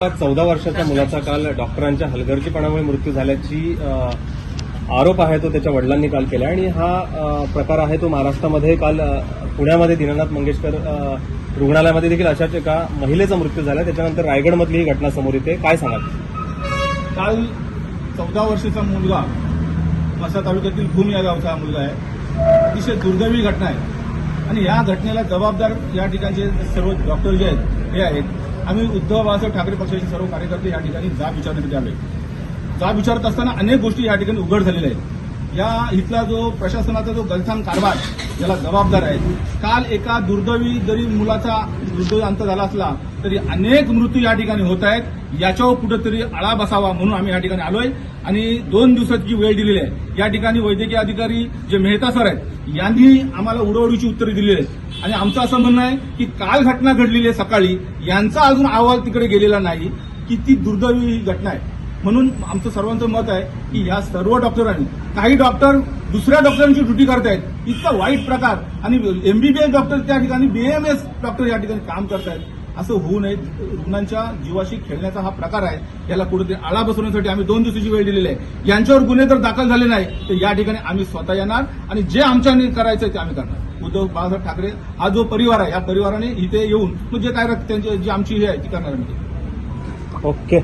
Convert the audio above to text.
चौदा वर्षाच्या मुलाचा काल डॉक्टरांच्या हलगर्जीपणामुळे मृत्यू झाल्याची आरोप आहे तो त्याच्या वडिलांनी काल केला आणि हा प्रकार आहे तो महाराष्ट्रामध्ये काल पुण्यामध्ये दीनानाथ मंगेशकर रुग्णालयामध्ये देखील अशाच एका महिलेचा मृत्यू झाला. त्याच्यानंतर रायगडमधली ही घटना समोर येते. काय सांगाल? काल चौदा वर्षाचा मुलगा असा तालुक्यातील भूम या गावचा हा मुलगा आहे. अतिशय दुर्दैवी घटना आहे. आणि या घटनेला जबाबदार या ठिकाणचे सर्व डॉक्टर जे आहेत हे आहेत. आम्ही उद्धव बाळासाहेब ठाकरे पक्षाचे सर्व कार्यकर्ते या ठिकाणी जाब विचारण्यासाठी आले जाब विचारत असताना अनेक गोष्टी या ठिकाणी उघड झालेल्या आहेत. या इथला जो प्रशासनाचा जो गलथान कारभार याला जबाबदार आहे काल एका दुर्दैवी जरी मुलाचा दुर्दैवी अंत झाला असला तरी अनेक मृत्यू या ठिकाणी होत आहेत. याच्यावर कुठेतरी आळा बसावा म्हणून आम्ही या ठिकाणी आलोय. आणि दोन दिवसाची वेळ दिलेली आहे या ठिकाणी वैद्यकीय अधिकारी जे मेहता सर आहेत यांनी आम्हाला उडवडीची उत्तरे दिलेली आहेत. आणि आमचं असं म्हणणं आहे की काल घटना घडलेली आहे सकाळी यांचा अजून अहवाल तिकडे गेलेला नाही की ती दुर्दैवी ही घटना आहे. म्हणून आमचं सर्वांचं मत आहे की या सर्व डॉक्टरांनी काही डॉक्टर दुसऱ्या डॉक्टरांची ड्युटी करतायत इतका वाईट प्रकार. आणि एमबीबीएस डॉक्टर त्या ठिकाणी बीएमएस डॉक्टर या ठिकाणी काम करतायत. असं होऊ नये. रुग्णांच्या जीवाशी खेळण्याचा हा प्रकार आहे. याला कुठेतरी आळा बसवण्यासाठी आम्ही दोन दिवसाची वेळ दिलेली आहे. यांच्यावर गुन्हे जर दाखल झाले नाही तर या ठिकाणी आम्ही स्वतः येणार आणि जे आमच्याने करायचं ते आम्ही करणार. उद्धव बाळासाहेब ठाकरे हा जो परिवार आहे या परिवाराने इथे येऊन म्हणजे मग जे काय त्यांची जी आमची हे आहे ती करणार आम्ही ओके.